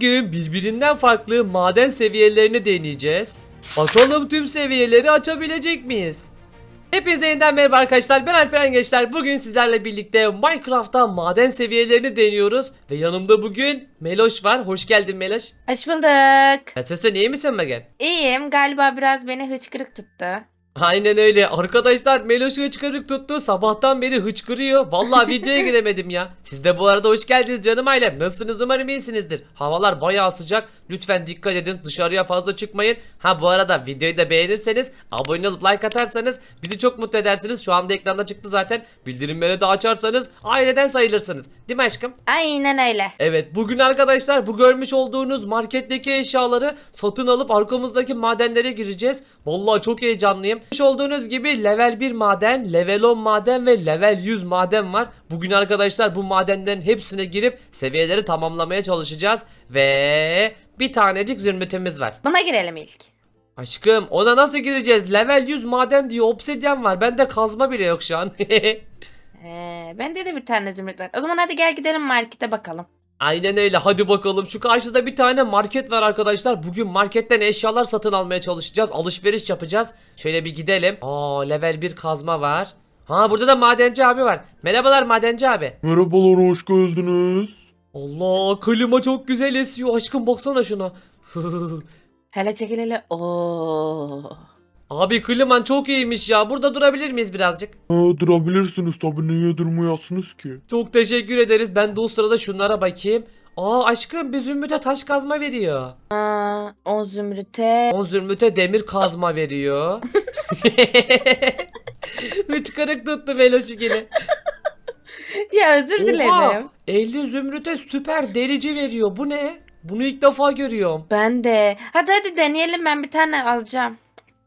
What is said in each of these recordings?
Bugün birbirinden farklı maden seviyelerini deneyeceğiz. Bakalım tüm seviyeleri açabilecek miyiz? Hepinize yeniden merhaba arkadaşlar. Ben Alperen Gençler. Bugün sizlerle birlikte Minecraft'ta maden seviyelerini deniyoruz. Ve yanımda bugün Meloş var. Hoş geldin Meloş. Hoş bulduk. Nasılsın iyi misin Megan? İyiyim. Galiba biraz beni hıçkırık tuttu. Aynen öyle. Arkadaşlar Meloş hıçkırık tuttu. Sabahtan beri hıçkırıyor. Vallahi videoya giremedim ya. Siz de bu arada hoş geldiniz canım ailem. Nasılsınız umarım iyisinizdir. Havalar bayağı sıcak. Lütfen dikkat edin. Dışarıya fazla çıkmayın. Ha bu arada videoyu da beğenirseniz, abone olup like atarsanız bizi çok mutlu edersiniz. Şu anda ekranda çıktı zaten. Bildirimleri de açarsanız aileden sayılırsınız. Değil mi aşkım? Aynen öyle. Evet bugün arkadaşlar bu görmüş olduğunuz marketteki eşyaları satın alıp arkamızdaki madenlere gireceğiz. Vallahi çok heyecanlıyım. Görmüş olduğunuz gibi level 1 maden, level 10 maden ve level 100 maden var. Bugün arkadaşlar bu madenlerin hepsine girip seviyeleri tamamlamaya çalışacağız. Ve bir tanecik zümrütümüz var. Buna girelim ilk. Aşkım ona nasıl gireceğiz? Level 100 maden diyor obsidyen var. Bende kazma bile yok şu an. Ee, bende de bir tane zümrüt var. O zaman hadi gel gidelim markete bakalım. Aynen öyle. Hadi bakalım. Şu karşıda bir tane market var arkadaşlar. Bugün marketten eşyalar satın almaya çalışacağız. Alışveriş yapacağız. Şöyle bir gidelim. Aa level 1 kazma var. Ha burada da madenci abi var. Merhabalar madenci abi. Merhabalar hoş geldiniz. Allah klima çok güzel esiyor. Aşkım baksana şuna. Hele çekil hele. Oo. Abi kliman çok iyiymiş ya burada durabilir miyiz birazcık Ha, durabilirsiniz tabii niye durmayasınız ki? Çok teşekkür ederiz ben de o sırada şunlara bakayım Aa aşkım bir zümrüte taş kazma veriyor Aa, o zümrüte. 10 zümrüte demir kazma veriyor. Hıçkırık tuttu Veloş'u yine. Ya özür dilerim. Oha! 50 zümrüte süper delici veriyor. Bu ne? Bunu ilk defa görüyorum. Ben de. Hadi hadi deneyelim ben bir tane alacağım.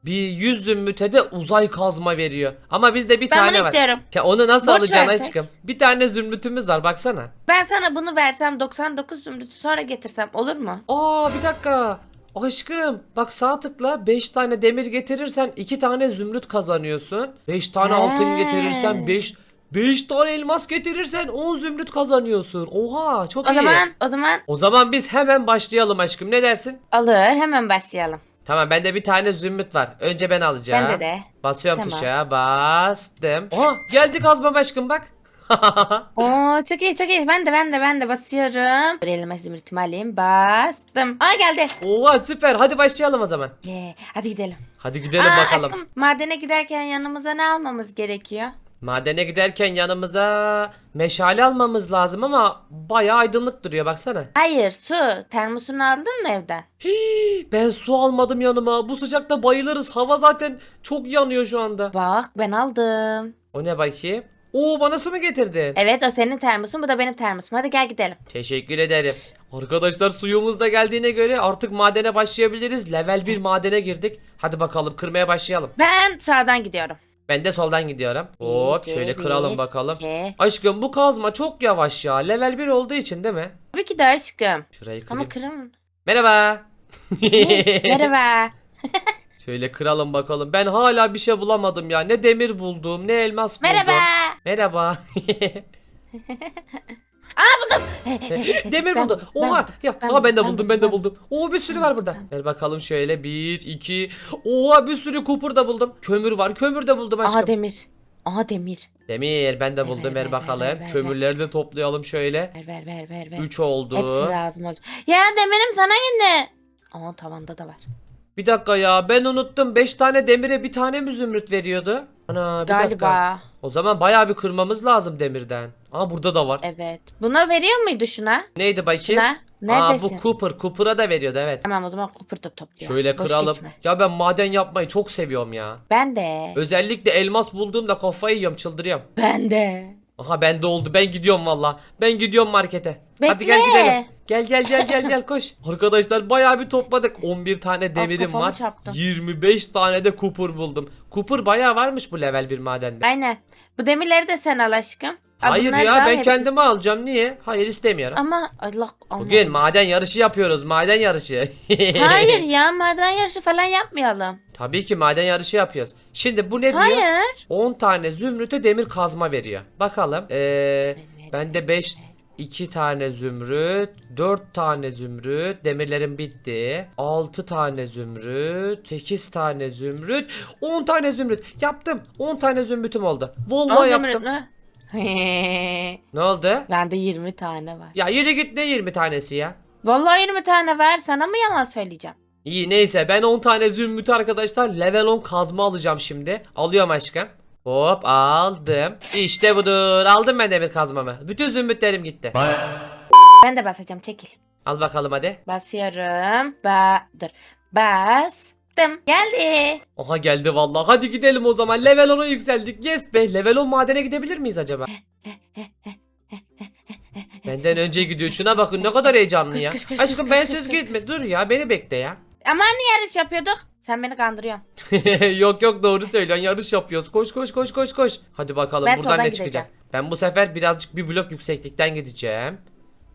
Bir 100 zümrüte de uzay kazma veriyor. Ama bizde bir Ben tane bunu var. istiyorum. Ya onu nasıl Borç alacaksın versek. aşkım? Bir tane zümrütümüz var baksana. Ben sana bunu versem 99 zümrütü sonra getirsem olur mu? Aa bir dakika. Aşkım bak sağ tıkla 5 tane demir getirirsen 2 tane zümrüt kazanıyorsun. 5 tane altın He. getirirsen 5 5 tane elmas getirirsen 10 zümrüt kazanıyorsun. Oha çok O iyi. zaman o zaman O zaman biz hemen başlayalım aşkım. Ne dersin? alır hemen başlayalım. Tamam bende bir tane zümrüt var. Önce ben alacağım. Bende de. Basıyorum Tamam. tuşa. Bastım. Oha geldi kazmam aşkım bak. Oo çok iyi çok iyi. Ben de ben de ben de basıyorum. Bir elime zümrütümü alayım. Bastım. Aa geldi. Oha süper. Hadi başlayalım o zaman. Yeah. Hadi gidelim. Hadi gidelim Aa, bakalım. Aşkım madene giderken yanımıza ne almamız gerekiyor? Madene giderken yanımıza meşale almamız lazım ama bayağı aydınlık duruyor baksana. Hayır su. Termosunu aldın mı evden? Hii, ben su almadım yanıma. Bu sıcakta bayılırız. Hava zaten çok yanıyor şu anda. Bak ben aldım. O ne bakayım? Oo bana su mu getirdin? Evet o senin termosun bu da benim termosum. Hadi gel gidelim. Teşekkür ederim. Arkadaşlar suyumuz da geldiğine göre artık madene başlayabiliriz. Level 1 madene girdik. Hadi bakalım kırmaya başlayalım. Ben sağdan gidiyorum. Ben de soldan gidiyorum. Hop şöyle kıralım bakalım. Aşkım bu kazma çok yavaş ya. Level 1 olduğu için değil mi? Tabii ki de aşkım. Şurayı Ama kırayım. kırın. Merhaba. Merhaba. Şöyle kıralım bakalım. Ben hala bir şey bulamadım ya. Ne demir buldum, ne elmas buldum. Merhaba. Merhaba. demir Ben buldu. buldum, ben Oha. buldum, ya, ben aa ben de buldum, buldum, ben ben de buldum, buldum. Oo bir sürü var burada. Ver bakalım şöyle. Bir, iki. Oha bir sürü kupur da buldum. Kömür var. Kömür de buldum aşkım. Aha demir. Aha demir. Demir ben de buldum. ver, Ver ver, bakalım. ver, ver, Kömürleri de toplayalım şöyle. Ver ver ver ver ver. 3 oldu. Hepsi lazım olacak. Ya demirim sana yine. Aa tavanda da var. Bir dakika ya ben unuttum. 5 tane demire bir tane mi zümrüt veriyordu? Ana bir dakika. Galiba. O zaman bayağı bir kırmamız lazım demirden. Aa burada da var. Evet. Buna veriyor muydu şuna? Neydi bakayım? Şuna. Neredesin? Aa bu Cooper. Cooper'a da veriyordu evet. Tamam o zaman kupır da topluyor. Şöyle Boş kıralım. geçme. Ya ben maden yapmayı çok seviyorum ya. Ben de. Özellikle elmas bulduğumda kafayı yiyorum çıldırıyorum. Ben de. Aha bende oldu ben gidiyorum valla. Ben gidiyorum markete. Hadi Bekle. gel gidelim. Gel gel gel gel gel koş. Arkadaşlar bayağı bir topladık. 11 tane demirim kafamı var. çarptım. 25 tane de kupur buldum. Kupur bayağı varmış bu level 1 madende. Aynen. Bu demirleri de sen al aşkım. Hayır ya ben hepsi. kendime alacağım. Niye? Hayır istemiyorum. Ama Allah Allah. Bugün maden yarışı yapıyoruz. Maden yarışı. Hayır ya maden yarışı falan yapmayalım. Tabii ki maden yarışı yapıyoruz. Şimdi bu ne diyor? Hayır. 10 tane zümrüte demir kazma veriyor. Bakalım. Ee, bende ver, 5 2 tane zümrüt, 4 tane zümrüt, demirlerim bitti. 6 tane zümrüt, 8 tane zümrüt, 10 tane zümrüt. Yaptım. 10 tane zümrütüm oldu. Al yaptım. zümrütünü. Ne oldu? Bende 20 tane var. Ya yürü git ne 20 tanesi ya? Vallahi 20 tane ver sana mı yalan söyleyeceğim? İyi neyse ben 10 tane zümrüt arkadaşlar level 10 kazma alacağım şimdi. Alıyorum aşkım. Hop aldım. İşte budur. Aldım ben demir kazmamı. Bütün zümrütlerim gitti. Ben de basacağım çekil. Al bakalım hadi. Basıyorum. Ba dur. Bastım. Geldi. Aha geldi vallahi. Hadi gidelim o zaman. Level 10'a yükseldik. Yes be. Level 10 madene gidebilir miyiz acaba? Benden önce gidiyor. Şuna bakın ne kadar heyecanlı Kış, ya. kış, kış, Aşkım kış, ben kış, siz kış, gitme. Dur ya beni bekle ya. Ama hani yarış yapıyorduk? Sen beni kandırıyorsun. yok yok doğru söylüyorsun. Yarış yapıyoruz. Koş koş koş koş koş. Hadi bakalım Ben buradan soldan ne çıkacak. Ben bu sefer birazcık bir blok yükseklikten gideceğim.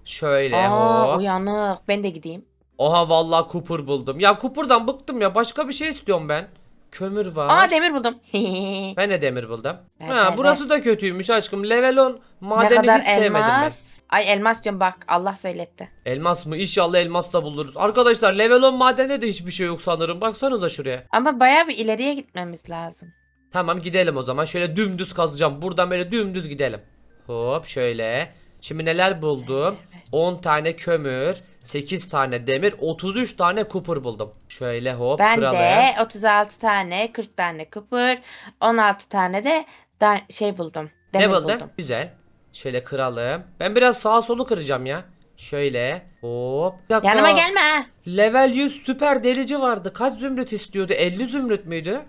Şöyle Aa hop. uyanık. Ben de gideyim. Oha vallahi kupur buldum. Ya kupurdan bıktım ya. Başka bir şey istiyorum ben. Kömür var. Aa demir buldum. Ben de demir buldum. Ver, ha ver, burası da kötüymüş aşkım. Level 10 ne madeni kadar hiç sevmedim ben. elmas. Ay elmas diyorum bak Allah söyletti. Elmas mı? İnşallah elmas da buluruz. Arkadaşlar level 10 madende de hiçbir şey yok sanırım. Baksanıza şuraya. Ama baya bir ileriye gitmemiz lazım. Tamam gidelim o zaman. Şöyle dümdüz kazacağım. Buradan böyle dümdüz gidelim. Hop şöyle. Şimdi neler buldum? 10 tane kömür, 8 tane demir, 33 tane kupur buldum. Şöyle hop Ben kıralım. de 36 tane, 40 tane kıpır, 16 tane de da- şey buldum. Demir ne buldun? buldum. Güzel. Şöyle kıralım. Ben biraz sağa solu kıracağım ya. Şöyle. Hop. Bir dakika. Yanıma gelme ha. Level 100 süper delici vardı. Kaç zümrüt istiyordu? 50 zümrüt müydü?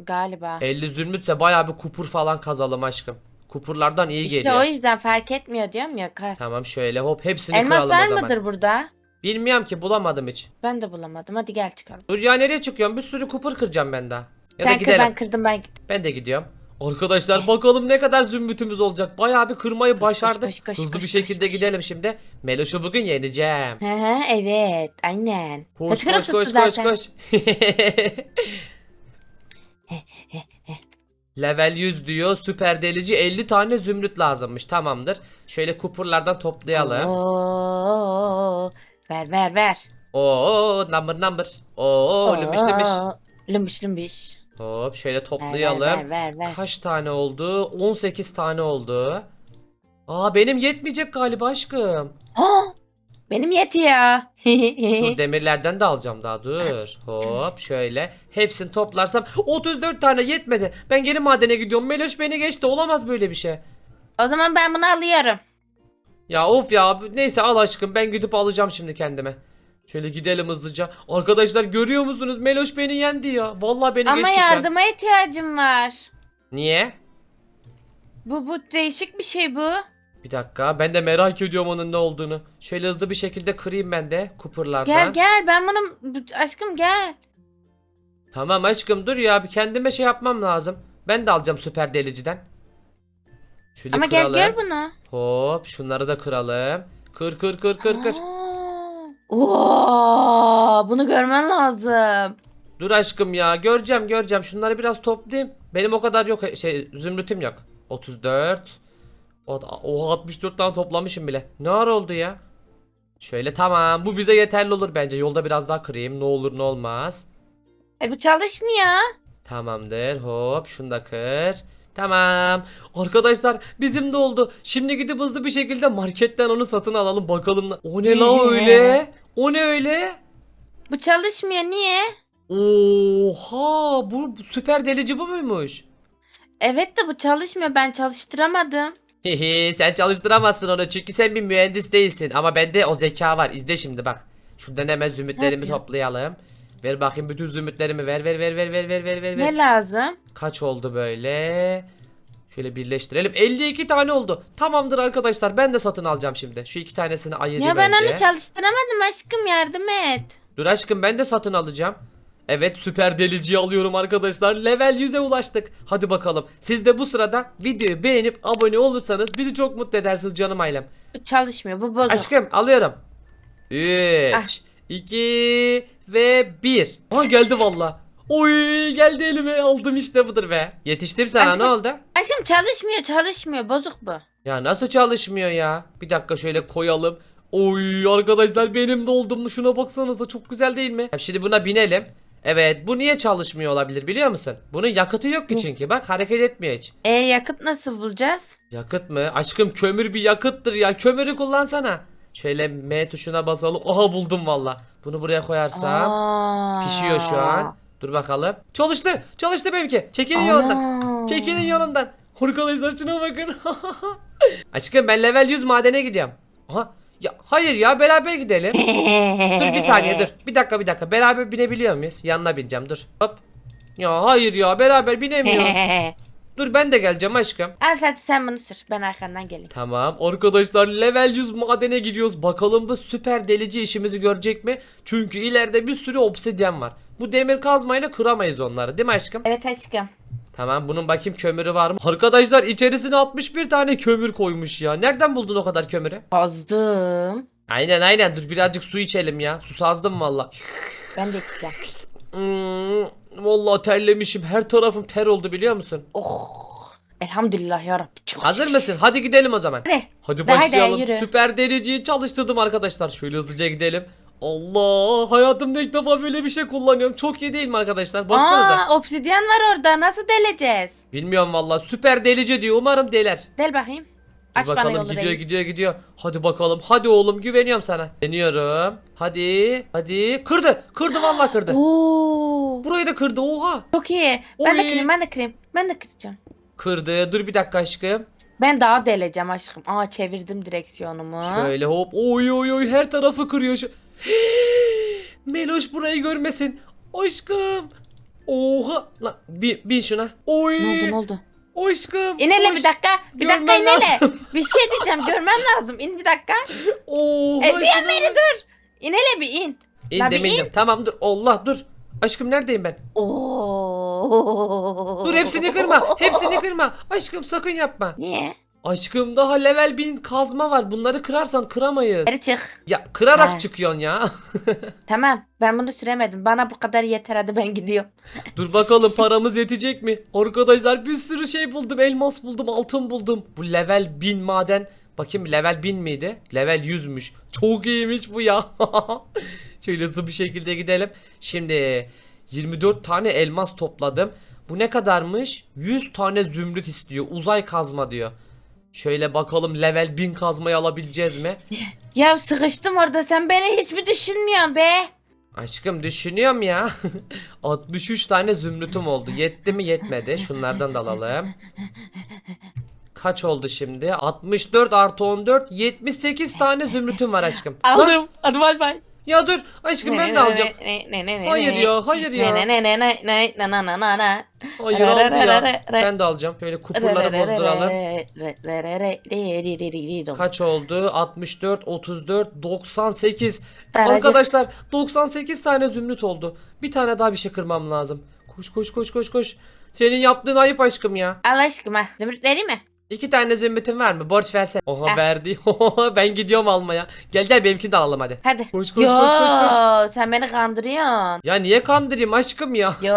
Galiba. 50 zümrütse bayağı bir kupur falan kazalım aşkım. Kupurlardan iyi işte geliyor. o yüzden fark etmiyor diyorum ya. Kar. Tamam şöyle hop hepsini Elmas kıralım var o zaman. mıdır burada? Bilmiyorum ki bulamadım hiç. Ben de bulamadım. Hadi gel çıkalım. Dur ya nereye çıkıyorsun? Bir sürü kupur kıracağım ben daha. Ya da Sen kır gidelim. ben kırdım ben gittim. Ben de gidiyorum. Arkadaşlar bakalım ne kadar zümrütümüz olacak. Bayağı bir kırmayı Koş, başardık. koş, koş, Hızlı koş, bir koş, şekilde koş. gidelim şimdi. Meloş'u bugün yeneceğim. Hı hı evet aynen. Koş Hıçkırık koş tuttu koş koş zaten. koş. Level 100 diyor. Süper delici 50 tane zümrüt lazımmış. Tamamdır. Şöyle kupurlardan toplayalım. Oo, ver ver ver. Oo number number. Oo lümbüş lümbüş. Oo, Lümbüş lümbüş. Hop şöyle toplayalım. Ver ver ver. ver. Kaç tane oldu? 18 tane oldu. Aa benim yetmeyecek galiba aşkım. Aa, benim yetiyor. Dur demirlerden de alacağım daha dur. Hop şöyle. Hepsini toplarsam 34 tane yetmedi. Ben geri madene gidiyorum. Meloş beni geçti. Olamaz böyle bir şey. o zaman ben bunu alıyorum. Ya of ya. Neyse al aşkım. Ben gidip alacağım şimdi kendime. Şöyle gidelim hızlıca. Arkadaşlar görüyor musunuz? Meloş beni yendi ya. Vallahi beni Ama geçti şu an. yardıma ihtiyacım var. Niye? Bu bu değişik bir şey bu. Bir dakika. Ben de merak ediyorum onun ne olduğunu. Şöyle hızlı bir şekilde kırayım ben de kupurlardan. Gel gel ben bunu bu- aşkım gel. Tamam aşkım dur ya bir kendime şey yapmam lazım. Ben de alacağım süper deliciden. Şöyle Ama kıralım. gel gör bunu. Hop şunları da kıralım. Kır kır kır kır kır. Aa, Oo, bunu görmen lazım. Dur aşkım ya göreceğim göreceğim. Şunları biraz toplayayım. Benim o kadar yok şey zümrütüm yok. 34. Oha 64 tane toplamışım bile. Ne ara oldu ya? Şöyle tamam bu bize yeterli olur bence. Yolda biraz daha kırayım ne olur ne olmaz. E bu çalışmıyor. Tamamdır. Hop şunu da kır. Tamam. Arkadaşlar bizim de oldu. Şimdi gidip hızlı bir şekilde marketten onu satın alalım bakalım. O ne la öyle? O ne öyle? Bu çalışmıyor niye? Oha bu süper delici bu muymuş? Evet de bu çalışmıyor. Ben çalıştıramadım. Hihi sen çalıştıramazsın onu çünkü sen bir mühendis değilsin. Ama bende o zeka var. İzle şimdi bak. Şuradan hemen zümrütlerimi yapıyor? toplayalım. Ver bakayım bütün zümrütlerimi ver ver ver ver ver ver ver ver. Ne lazım? Kaç oldu böyle? Şöyle birleştirelim. 52 tane oldu. Tamamdır arkadaşlar. Ben de satın alacağım şimdi. Şu iki tanesini ayırayım Ya ben önce. onu çalıştıramadım aşkım yardım et. Dur aşkım ben de satın alacağım. Evet süper deliciyi alıyorum arkadaşlar. Level 100'e ulaştık. Hadi bakalım. Siz de bu sırada videoyu beğenip abone olursanız bizi çok mutlu edersiniz canım ailem. Çalışmıyor. Bu bozuk. Aşkım alıyorum. 3, Ah. 2 ve 1. Aha geldi valla. Oy geldi elime aldım işte budur be. Yetiştim sana Aşkım- ne oldu? Aşkım çalışmıyor çalışmıyor. Bozuk bu. Ya nasıl çalışmıyor ya? Bir dakika şöyle koyalım. Oy arkadaşlar benim de oldum. Şuna baksanıza çok güzel değil mi? Şimdi buna binelim. Evet bu niye çalışmıyor olabilir biliyor musun? Bunun yakıtı yok ki çünkü. Bak hareket etmiyor hiç. E yakıt nasıl bulacağız? Yakıt mı? Aşkım kömür bir yakıttır ya. Kömürü kullansana. Şöyle M tuşuna basalım. Aha buldum valla. Bunu buraya koyarsam Aa. pişiyor şu an. Dur bakalım. Çalıştı. Çalıştı benimki. Çekilin yolundan. Ana. Çekilin yolundan. Arkadaşlar şuna bakın. Aşkım ben level 100 madene gidiyorum. Aha. Ya hayır ya beraber gidelim. dur bir saniye dur. Bir dakika bir dakika. Beraber binebiliyor muyuz? Yanına bineceğim dur. Hop. Ya hayır ya beraber binemiyoruz. dur ben de geleceğim aşkım. Al hadi sen bunu sür. Ben arkandan geleyim. Tamam arkadaşlar level 100 madene gidiyoruz. Bakalım bu süper delici işimizi görecek mi? Çünkü ileride bir sürü obsidyen var. Bu demir kazmayla kıramayız onları değil mi aşkım? Evet aşkım. Tamam bunun bakayım kömürü var mı? Arkadaşlar içerisine 61 tane kömür koymuş ya. Nereden buldun o kadar kömürü? Kazdım. Aynen aynen dur birazcık su içelim ya. Susazdım valla. Ben de içeceğim. Hmm, vallahi terlemişim. Her tarafım ter oldu biliyor musun? Oh. Elhamdülillah ya Rabbi. Çok Hazır mısın? Hadi gidelim o zaman. Hadi. Hadi Hadi, başlayalım. yürü. Süper deliciyi çalıştırdım arkadaşlar. Şöyle hızlıca gidelim. Allah hayatımda ilk defa böyle bir şey kullanıyorum. Çok iyi değil mi arkadaşlar? Baksanıza. Aa, obsidyen var orada. Nasıl deleceğiz? Bilmiyorum valla. Süper delici diyor. Umarım deler. Del bakayım. Dur Aç bana bakalım yolu gidiyor reis. gidiyor gidiyor. Hadi bakalım. Hadi oğlum güveniyorum sana. Deniyorum. Hadi. Hadi. Kırdı. Kırdı vallahi kırdı. Oo. Burayı da kırdı. Oha. Çok iyi. Ben de Oy. kırayım ben de kırayım. Ben de kıracağım. Kırdı. Dur bir dakika aşkım. Ben daha deleceğim aşkım. Aa çevirdim direksiyonumu. Şöyle hop. Oy oy oy her tarafı kırıyor şu. Meloş burayı görmesin. Aşkım. Oha. Lan bin, bin şuna. Oy. Ne oldu ne oldu? Aşkım. İn hele hoş. bir dakika. Bir Görmen dakika in lazım. Bir şey diyeceğim görmen lazım. İn bir dakika. Oha. E, diyen beni dur. İn hele bir in. Bir indim. Tamam dur. Allah dur. Aşkım neredeyim ben? Oo. Dur hepsini kırma. Hepsini kırma. Aşkım sakın yapma. Niye? Aşkım daha level 1000 kazma var. Bunları kırarsan kıramayız. Geri çık. Ya kırarak Ha. çıkıyorsun ya. Tamam. Ben bunu süremedim. Bana bu kadar yeter hadi ben gidiyorum. Dur bakalım paramız yetecek mi? Arkadaşlar bir sürü şey buldum. Elmas buldum, altın buldum. Bu level 1000 maden. Bakayım level 1000 miydi? Level 100'müş. Çok iyiymiş bu ya. Şöyle hızlı bir şekilde gidelim. Şimdi 24 tane elmas topladım. Bu ne kadarmış? 100 tane zümrüt istiyor. Uzay kazma diyor. Şöyle bakalım level 1000 kazmayı alabileceğiz mi? Ya sıkıştım orada. Sen beni hiç mi düşünmüyorsun be? Aşkım düşünüyorum ya. 63 tane zümrütüm oldu. Yetti mi yetmedi. Şunlardan da alalım. Kaç oldu şimdi? 64 artı 14 78 tane zümrütüm var aşkım. Aldım. Hadi bay bay. Ya dur aşkım ben de alacağım. Hayır ya hayır ya. Ne ne ne ne ne ne ne ne ne Hayır aldı ya. Ben de alacağım. Şöyle kupurları bozduralım. Kaç oldu? 64, 34, 98. Arkadaşlar 98 tane zümrüt oldu. Bir tane daha bir şey kırmam lazım. Koş koş koş koş koş. Senin yaptığın ayıp aşkım ya. Al aşkım ha. Zümrütleri mi? İki tane zümrütün var mı? Borç versen. Oha Heh. verdi. Oha ben gidiyorum almaya. Gel gel benimkini de alalım hadi. Hadi. Koş koş Yo, koş koş koş. sen beni kandırıyorsun. Ya niye kandırayım aşkım ya? Yo.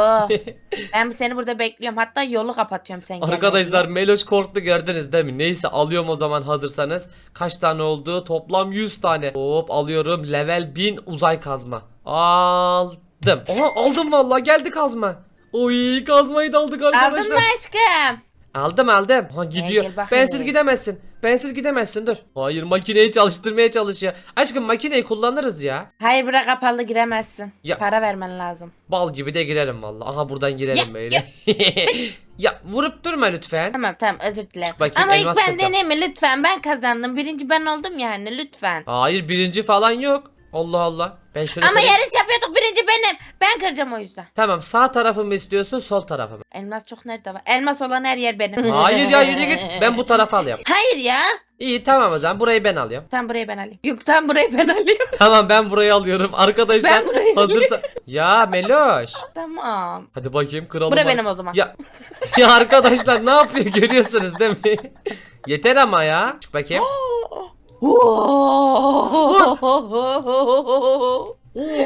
ben seni burada bekliyorum. Hatta yolu kapatıyorum sen Arkadaşlar diye. Meloş korktu gördünüz değil mi? Neyse alıyorum o zaman hazırsanız. Kaç tane oldu? Toplam 100 tane. Hop alıyorum. Level 1000 uzay kazma. Aldım. Oha aldım vallahi geldi kazma. Oy kazmayı da aldık Aldın arkadaşlar. mı aşkım? Aldım aldım. Ha gidiyor. gel bakayım. Bensiz gidemezsin. Bensiz gidemezsin dur. Hayır makineyi çalıştırmaya çalışıyor. Aşkım makineyi kullanırız ya. Hayır bura kapalı giremezsin. Ya. Para vermen lazım. Bal gibi de girerim vallahi. Aha buradan girerim Ya, böyle. ya vurup durma lütfen. Tamam tamam özür dilerim. Çık bakayım, Ama ilk ben kıracağım. deneyim mi lütfen? Ben kazandım. Birinci ben oldum yani lütfen. Hayır birinci falan yok. Allah Allah. Ben şöyle Ama kırayım. yarış yapıyorduk birinci benim. Ben kıracağım o yüzden. Tamam sağ tarafı mı istiyorsun sol tarafı mı? Elmas çok nerede var? Elmas olan her yer benim. Hayır ya yürü git. Ben bu tarafa alıyorum. Hayır ya. İyi tamam o zaman burayı ben alıyorum. Tam burayı ben alayım. Yok tam burayı ben alayım. Tamam ben burayı alıyorum. Arkadaşlar Ben burayı hazırsa. Ya Meloş. Tamam. Hadi bakayım kralım. Bura var. benim o zaman. Ya ya arkadaşlar ne yapıyor görüyorsunuz değil mi? Yeter ama ya. Çık bakayım.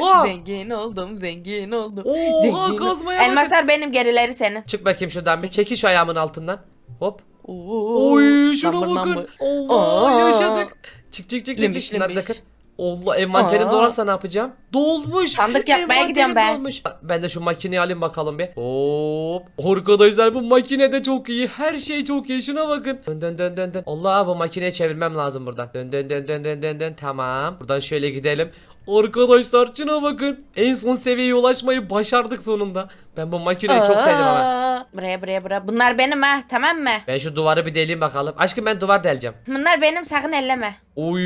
Oha. zengin oldum, zengin oldum. Oha Zengin- kazmaya bakın. Elmaslar benim gerileri senin. Çık bakayım şuradan bir. Çekil şu ayağımın altından. Hop. Oo. Oy şuna Number, bakın. number. Allah Aa. yaşadık. Çık çık çık çık çık Limbiş, şunları da limbiş. kır. Allah envanterim Aa. dolarsa ne yapacağım? Dolmuş. Sandık yapmaya Envanterim gidiyorum ben. dolmuş. Ben de şu makineyi alayım bakalım bir. Hop. Arkadaşlar bu makine de çok iyi. Her şey çok iyi. Şuna bakın. Dön dön dön dön dön. Allah bu makineyi çevirmem lazım buradan. Dön dön dön dön dön dön dön. Tamam. Buradan şöyle gidelim. Arkadaşlar şuna bakın. En son seviyeye ulaşmayı başardık sonunda. Ben bu makineyi çok sevdim ama. Aa, Buraya buraya buraya. Bunlar benim ha tamam mı? Ben şu duvarı bir deleyim bakalım. Aşkım ben duvar deleceğim. Bunlar benim sakın elleme. Oy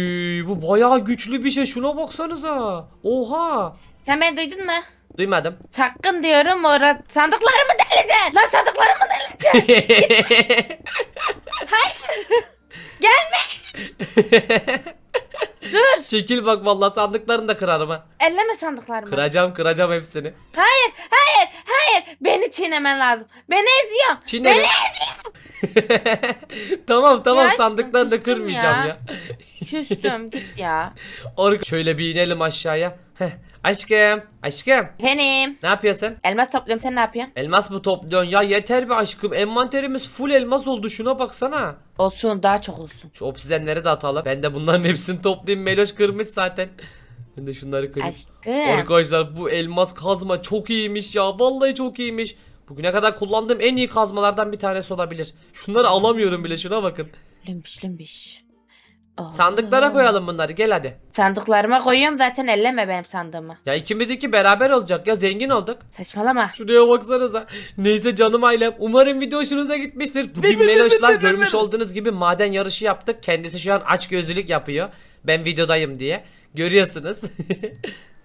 bu bayağı güçlü bir şey. Şuna baksanıza. Oha. Sen beni duydun mu? Duymadım. Sakın diyorum orada sandıklarımı deleceksin. Lan sandıklarımı deleceksin. Dur. Çekil bak vallahi sandıklarını da kırarım ha. Elleme sandıklarımı. Kıracağım kıracağım hepsini. Hayır hayır hayır. Beni çiğnemen lazım. Beni eziyorsun. Çiğnerim. tamam tamam Ya aşkım, sandıklarını da küstüm kırmayacağım ya. ya. Küstüm git ya. Arka- Şöyle bir inelim aşağıya. Heh. Aşkım. Aşkım. Benim. Ne yapıyorsun? Elmas topluyorum sen ne yapıyorsun? Elmas mı topluyorsun? Ya yeter be aşkım. Envanterimiz full elmas oldu. Şuna baksana. Olsun daha çok olsun. Şu obsidenleri de atalım. Ben de bunların hepsini toplayayım. Meloş kırmış zaten. Ben de şunları kırayım. Aşkım. Arkadaşlar bu elmas kazma çok iyiymiş ya. Vallahi çok iyiymiş. Bugüne kadar kullandığım en iyi kazmalardan bir tanesi olabilir. Şunları alamıyorum bile şuna bakın. Lümbiş lümbiş. Aa. Sandıklara koyalım bunları gel hadi. Sandıklarıma koyuyorum zaten elleme benim sandığımı. Ya ikimiz iki beraber olacak ya zengin olduk. Saçmalama. Şuraya baksanıza. Neyse canım ailem. Umarım video hoşunuza gitmiştir. Bugün Meloş'la görmüş olduğunuz gibi maden yarışı yaptık. Kendisi şu an aç gözlülük yapıyor. Ben videodayım diye. Görüyorsunuz.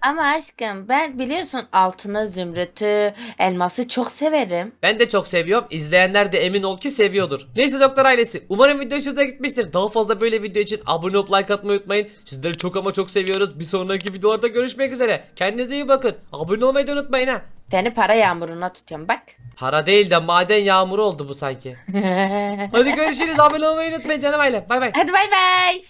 Ama aşkım ben biliyorsun altını, zümrütü, elması çok severim. Ben de çok seviyorum. İzleyenler de emin ol ki seviyordur. Neyse doktor ailesi. Umarım video hoşunuza gitmiştir. Daha fazla böyle video için abone olup like atmayı unutmayın. Sizleri çok ama çok seviyoruz. Bir sonraki videolarda görüşmek üzere. Kendinize iyi bakın. Abone olmayı da unutmayın ha. Seni para yağmuruna tutuyorum bak. Para değil de maden yağmuru oldu bu sanki. Hadi görüşürüz. Abone olmayı unutmayın canım ailem. Bay bay. Hadi bay bay.